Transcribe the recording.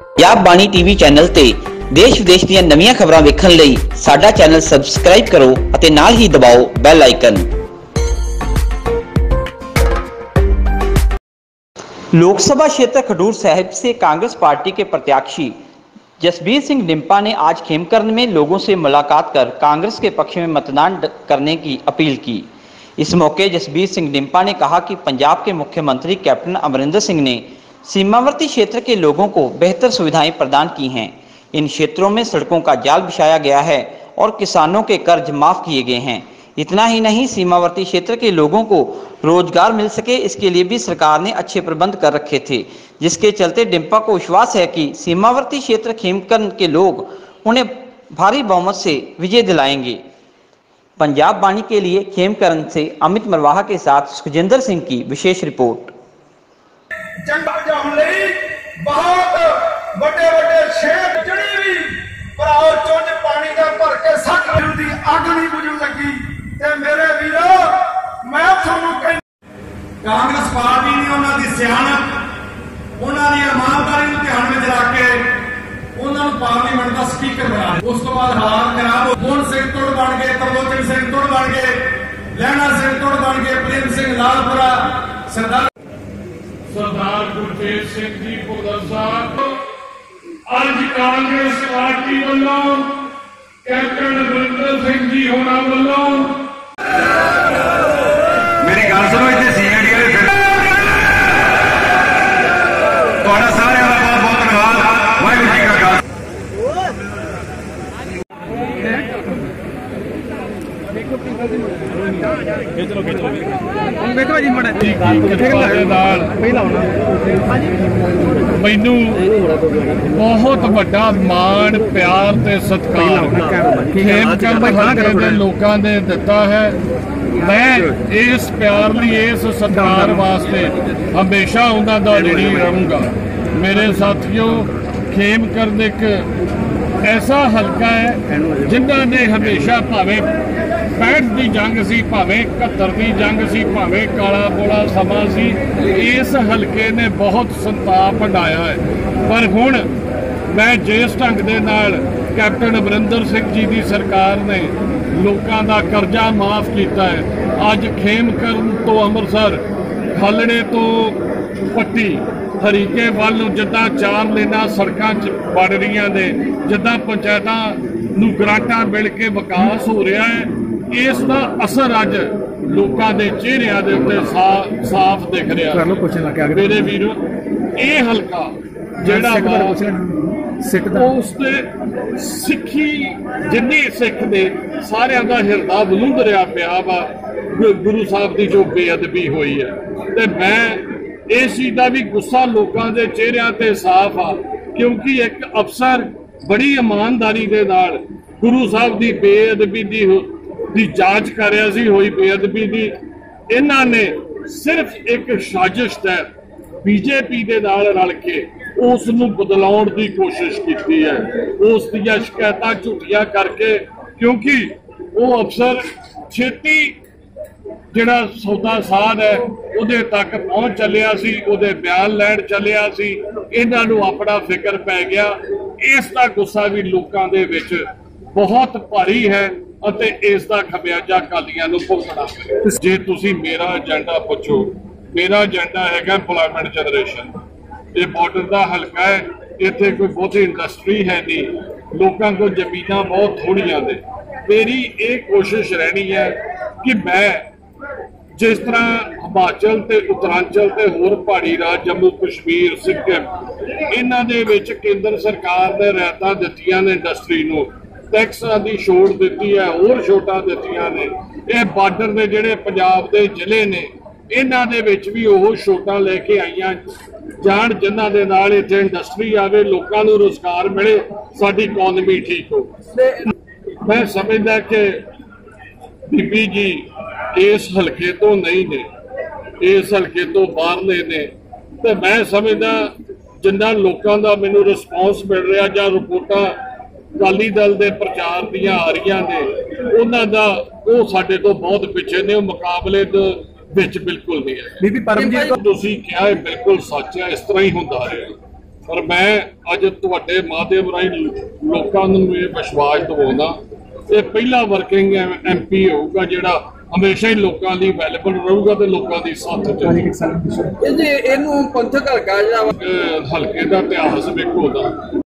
ਪੰਜਾਬ ਬਾਣੀ TV channel ਤੇ ਦੇਸ਼ ਵਿਦੇਸ਼ ਦੀਆਂ ਨਵੀਆਂ ਖਬਰਾਂ ਵੇਖਣ ਲਈ ਸਾਡਾ ਚੈਨਲ ਸਬਸਕ੍ਰਾਈਬ ਕਰੋ ਅਤੇ ਨਾਲ ਹੀ ਦਬਾਓ ਬੈਲ ਆਈਕਨ लोकसभा क्षेत्र खडूर साहिब से कांग्रेस पार्टी के प्रत्याशी जसबीर सिंह डिम्पा ने आज खेमकरण में लोगों से मुलाकात कर कांग्रेस के पक्ष में मतदान ड- करने की अपील की इस मौके जसबीर सिंह डिम्पा ने कहा कि पंजाब के मुख्यमंत्री कैप्टन अमरिंदर सिंह ने सीमावर्ती क्षेत्र के लोगों को बेहतर सुविधाएँ प्रदान की हैं। इन क्षेत्रों में सड़कों का जाल बिछाया गया है और किसानों के कर्ज माफ़ किए गए हैं। इतना ही नहीं, सीमावर्ती क्षेत्र के लोगों को रोज़गार मिल सके, इसके लिए भी सरकार ने अच्छे प्रबंध कर रखे थे, जिसके चलते डिम्पा को विश्वास है कि सीमावर्ती क्षेत्र खेमकरण के लोग उन्हें भारी बहुमत से विजय दिलाएँगे। पंजाब बाणी के लिए खेमकरण से अमित मरवाहा के साथ सुखजिंदर सिंह की विशेष रिपोर्ट। ਜੰਗ ਬਚਾਉਣ ਲਈ ਬਹੁਤ ਵੱਡੇ ਵੱਡੇ ਸ਼ੇਰ ਜਿਹੜੀ ਵੀ ਭਰਾਓ ਚੁੰਝ ਪਾਣੀ ਦਾ ਭਰ ਕੇ ਸੱਟ ਦੀ ਅੱਗ ਨਹੀਂ ਬੁਝਣ ਲੱਗੀ ਤੇ ਮੇਰੇ ਵੀਰੋ, ਮੈਂ ਤੁਹਾਨੂੰ ਕਹਿ ਕਾਂਗਰਸ ਪਾਰਟੀ ਨੇ ਉਹਨਾਂ ਦੀ ਸਿਆਣਪ, ਉਹਨਾਂ ਦੀ ਇਮਾਨਦਾਰੀ ਨੂੰ ਧਿਆਨ ਵਿੱਚ ਰੱਖ ਕੇ ਉਹਨਾਂ ਨੂੰ ਪਾਰਲੀਮੈਂਟ ਦਾ ਸਪੀਕਰ ਬਣਾ ਉਸ ਤੋਂ ਬਾਅਦ ਹਾਲਾਤ ਖਰਾਬ ਹੋ ਮੋਹਨ ਸਿੰਘ ਤੁੜ ਬਣ ਗਏ ਤਰਲੋਚਨ ਸਿੰਘ ਤੁੜ ਬਣ ਗਏ, ਲਹਿਣਾ ਸਿੰਘ ਤੁੜ ਬਣ ਗਏ, ਪ੍ਰੇਮ ਸਿੰਘ ਲਾਲਪੁਰਾ, ਸਰਦਾਰ ਸਰਦਾਰ ਗੁਰਤੇਜ ਸਿੰਘ ਜੀ ਭੁੱਲਰ ਸਾਹਿਬ, ਅੱਜ ਕਾਂਗਰਸ ਪਾਰਟੀ ਵੱਲੋਂ ਕੈਪਟਨ ਅਮਰਿੰਦਰ ਸਿੰਘ ਜੀ ਹੋਣਾ ਵੱਲੋਂ ਮੇਰੀ ਗੱਲ ਸੁਣੋ ਇੱਥੇ ਸੀਆਈਡੀ ਵਾਲੇ ਫਿਰ ਤੁਹਾਡਾ ਸਾਰਿਆਂ ਦਾ ਬਹੁਤ ਬਹੁਤ ਧੰਨਵਾਦ ਵਾਹਿਗੁਰੂ ਜੀ ਕਾ ਖਾਲਸਾ ਮੈਨੂੰ ਬਹੁਤ ਵੱਡਾ ਮਾਣ ਪਿਆਰ ਤੇ ਸਤਿਕਾਰ ਖੇਮਚੰਦ ਦੇ ਲੋਕਾਂ ਨੇ ਦਿੱਤਾ ਹੈ। ਮੈਂ ਇਸ ਪਿਆਰ ਲਈ ਇਸ ਸਤਿਕਾਰ ਵਾਸਤੇ ਹਮੇਸ਼ਾ ਉਹਨਾਂ ਦਾ ऋणी ਰਹੂੰਗਾ ਮੇਰੇ ਸਾਥੀਓ ਖੇਮਕਰਨ ਇੱਕ ਐਸਾ ਹਲਕਾ ਹੈ ਜਿਨ੍ਹਾਂ ਨੇ ਹਮੇਸ਼ਾ ਭਾਵੇਂ 65 ਦੀ ਜੰਗ ਸੀ, ਭਾਵੇਂ 71 ਦੀ ਜੰਗ ਸੀ, ਭਾਵੇਂ ਕਾਲਾ ਬੋਲਾ ਸਮਾਂ ਸੀ, ਇਸ ਹਲਕੇ ਨੇ ਬਹੁਤ ਸੰਤਾਪ ਹੰਡਾਇਆ ਹੈ। ਪਰ ਹੁਣ ਮੈਂ ਜਿਸ ਢੰਗ ਦੇ ਨਾਲ ਕੈਪਟਨ ਅਮਰਿੰਦਰ ਸਿੰਘ ਜੀ ਦੀ ਸਰਕਾਰ ਨੇ ਲੋਕਾਂ ਦਾ ਕਰਜ਼ਾ ਮਾਫ ਕੀਤਾ ਹੈ, ਅੱਜ ਖੇਮਕਰਨ ਤੋਂ ਅੰਮ੍ਰਿਤਸਰ, ਖਾਲੜੇ ਤੋਂ ਪੱਟੀ, ਹਰੀਕੇ ਵੱਲ ਨੂੰ ਜਿੱਦਾਂ ਚਾਰ ਲੇਨਾਂ ਸੜਕਾਂ 'ਚ ਬਣ ਰਹੀਆਂ ਨੇ, ਜਿੱਦਾਂ ਪੰਚਾਇਤਾਂ ਨੂੰ ਗ੍ਰਾਂਟਾਂ ਮਿਲ ਕੇ ਵਿਕਾਸ ਹੋ ਰਿਹਾ ਹੈ ਇਸ ਦਾ ਅਸਰ ਅੱਜ ਲੋਕਾਂ ਦੇ ਚਿਹਰਿਆਂ ਦੇ ਉੱਤੇ ਸਾਫ਼ ਦਿਖ ਰਿਹਾ। ਹੈ ਪੁੱਛਣ ਲੱਗ ਗਿਆ ਮੇਰੇ ਵੀਰੋ ਇਹ ਹਲਕਾ ਜਿਹੜਾ ਸਿੱਖ ਦਾ। ਉਸ ਤੇ ਸਿੱਖੀ ਜਿੰਨੀ ਸਿੱਖ ਦੇ ਸਾਰਿਆਂ ਦਾ ਹਿਰਦਾ ਬਲੁੰਦ ਰਿਹਾ ਪਿਆ ਵਾ ਗੁਰੂ ਸਾਹਿਬ ਦੀ ਜੋ ਬੇਅਦਬੀ ਹੋਈ ਹੈ। ਤੇ ਮੈਂ ਇਸ ਚੀਜ਼ ਦਾ ਵੀ ਗੁੱਸਾ ਲੋਕਾਂ ਦੇ ਚਿਹਰਿਆਂ ਤੇ ਸਾਫ਼ ਆ ਕਿਉਂਕਿ ਇੱਕ ਅਫਸਰ ਬੜੀ ਇਮਾਨਦਾਰੀ ਦੇ ਨਾਲ ਗੁਰੂ ਸਾਹਿਬ ਦੀ ਬੇਅਦਬੀ ਦੀ ਦੀ ਜਾਂਚ ਕਰ ਰਿਹਾ ਸੀ, ਹੋਈ ਬੇਅਦਬੀ ਦੀ। ਇਹਨਾਂ ਨੇ ਸਿਰਫ ਇੱਕ ਸਾਜ਼ਿਸ਼ ਹੈ ਬੀਜੇਪੀ ਦੇ ਨਾਲ ਰਲ ਕੇ ਉਸ ਨੂੰ ਬਦਲਾਉਣ ਦੀ ਕੋਸ਼ਿਸ਼ ਕੀਤੀ ਹੈ। ਉਸ ਦੀਆਂ ਸ਼ਿਕਾਇਤਾਂ ਝੂਠੀਆਂ ਕਰਕੇ, ਕਿਉਂਕਿ ਉਹ ਅਫਸਰ ਛੇਤੀ ਜਿਹੜਾ ਸੌਦਾ ਸਾਧ ਹੈ, ਉਹਦੇ ਤੱਕ ਪਹੁੰਚ ਚੱਲਿਆ ਸੀ, ਉਹਦੇ ਬਿਆਨ ਲੈਣ ਚੱਲਿਆ ਸੀ। ਇਹਨਾਂ ਨੂੰ ਆਪਣਾ ਫਿਕਰ ਪੈ ਗਿਆ। ਇਸ ਦਾ ਗੁੱਸਾ ਵੀ ਲੋਕਾਂ ਦੇ ਵਿੱਚ ਬਹੁਤ ਭਾਰੀ ਹੈ। ਅਤੇ ਇਸ ਦਾ ਖਮਿਆਜਾ ਕਾਲੀਆਂ ਨੂੰ ਭੁਗਤਣਾ ਜੇ ਤੁਸੀਂ ਮੇਰਾ ਏਜੰਡਾ ਪੁੱਛੋ, ਮੇਰਾ ਏਜੰਡਾ ਹੈਗਾ EMPLOYMENT ਜਨਰੇਸ਼ਨ ਇਹ ਬਾਰਡਰ ਦਾ ਹਲਕਾ ਹੈ, ਇੱਥੇ ਕੋਈ ਬਹੁਤੀ ਇੰਡਸਟਰੀ ਹੈ ਨਹੀਂ, ਲੋਕਾਂ ਕੋਲ ਜ਼ਮੀਨਾਂ ਬਹੁਤ ਥੋੜੀਆਂ ਨੇ। ਮੇਰੀ ਇਹ ਕੋਸ਼ਿਸ਼ ਰਹਿਣੀ ਹੈ ਕਿ ਮੈਂ ਜਿਸ ਤਰ੍ਹਾਂ ਹਿਮਾਚਲ ਤੇ ਉਤਰਾਂਚਲ ਤੇ ਹੋਰ ਪਹਾੜੀ ਰਾਜ, ਜੰਮੂ ਕਸ਼ਮੀਰ, ਸਿੱਕਮ, ਇਹਨਾਂ ਦੇ ਵਿੱਚ ਕੇਂਦਰ ਸਰਕਾਰ ਨੇ ਰਿਆਇਤਾਂ ਦਿੱਤੀਆਂ ਨੇ ਇੰਡਸਟਰੀ ਨੂੰ। ਟੈਕਸਾਂ ਦੀ ਛੋਟ ਦਿੱਤੀ ਹੈ, ਹੋਰ ਛੋਟਾਂ ਦਿੱਤੀਆਂ ਨੇ। ਇਹ ਬਾਰਡਰ ਦੇ ਜਿਹੜੇ ਪੰਜਾਬ ਦੇ ਜ਼ਿਲ੍ਹੇ ਨੇ, ਇਹਨਾਂ ਦੇ ਵਿੱਚ ਵੀ ਉਹ ਛੋਟਾਂ ਲੈ ਕੇ ਆਈਆਂ। ਜਾਣ ਜਿਨ੍ਹਾਂ ਦੇ ਨਾਲ ਇੱਥੇ ਇੰਡਸਟਰੀ ਆਵੇ, ਲੋਕਾਂ ਨੂੰ ਰੋਜ਼ਗਾਰ ਮਿਲੇ, ਸਾਡੀ ਇਕਨੋਮੀ ਠੀਕ ਹੋ ਮੈਂ ਸਮਝਦਾ ਕਿ ਬੀਬੀ ਜੀ ਇਸ ਹਲਕੇ ਤੋਂ ਨਹੀਂ ਨੇ, ਇਸ ਹਲਕੇ ਤੋਂ ਬਾਹਰਲੇ ਨੇ। ਤੇ ਮੈਂ ਸਮਝਦਾ ਜਿੰਨਾ ਲੋਕਾਂ ਦਾ ਮੈਨੂੰ ਰਿਸਪੌਂਸ ਮਿਲ ਰਿਹਾ ਜਾਂ ਰਿਪੋਰਟਾਂ ਅਕਾਲੀ ਦਲ ਦੇ ਪ੍ਰਚਾਰ ਦੀਆਂ ਆ ਰਹੀਆਂ ਨੇ ਉਹਨਾਂ ਦਾ ਉਹ ਸਾਡੇ ਤੋਂ ਬਹੁਤ ਪਿੱਛੇ ਨੇ ਉਹ ਮੁਕਾਬਲੇ ਦੇ ਵਿੱਚ ਬਿਲਕੁਲ ਨਹੀਂ ਹੈ। ਬੀਬੀ ਪਰਮਜੀਤ ਤੁਸੀਂ ਕਿਹਾ ਇਹ ਬਿਲਕੁਲ ਸੱਚ ਹੈ ਇਸ ਤਰ੍ਹਾਂ ਹੀ ਹੁੰਦਾ ਰਿਹਾ। ਪਰ ਮੈਂ ਅੱਜ ਤੁਹਾਡੇ ਮਾਧਿਅਮ ਰਾਹੀਂ ਲੋਕਾਂ ਨੂੰ ਇਹ ਵਿਸ਼ਵਾਸ ਦਿਵਾਉਂਦਾ ਇਹ ਪਹਿਲਾ ਵਰਕਿੰਗ ਐਮਪੀ ਹੋਊਗਾ ਜਿਹੜਾ ਹਮੇਸ਼ਾ ਹੀ ਲੋਕਾਂ ਲਈ ਅਵੇਲੇਬਲ ਰਹੂਗਾ ਤੇ ਲੋਕਾਂ ਦੀ ਸਾਥ ਚ ਇਹ ਜੇ ਇਹਨੂੰ ਪੰਥਕ ਹਲਕਾ ਜਿਹੜਾ ਹਲਕੇ ਦਾ ਇਤਿਹਾਸ ਵੇਖੋ ਦਾ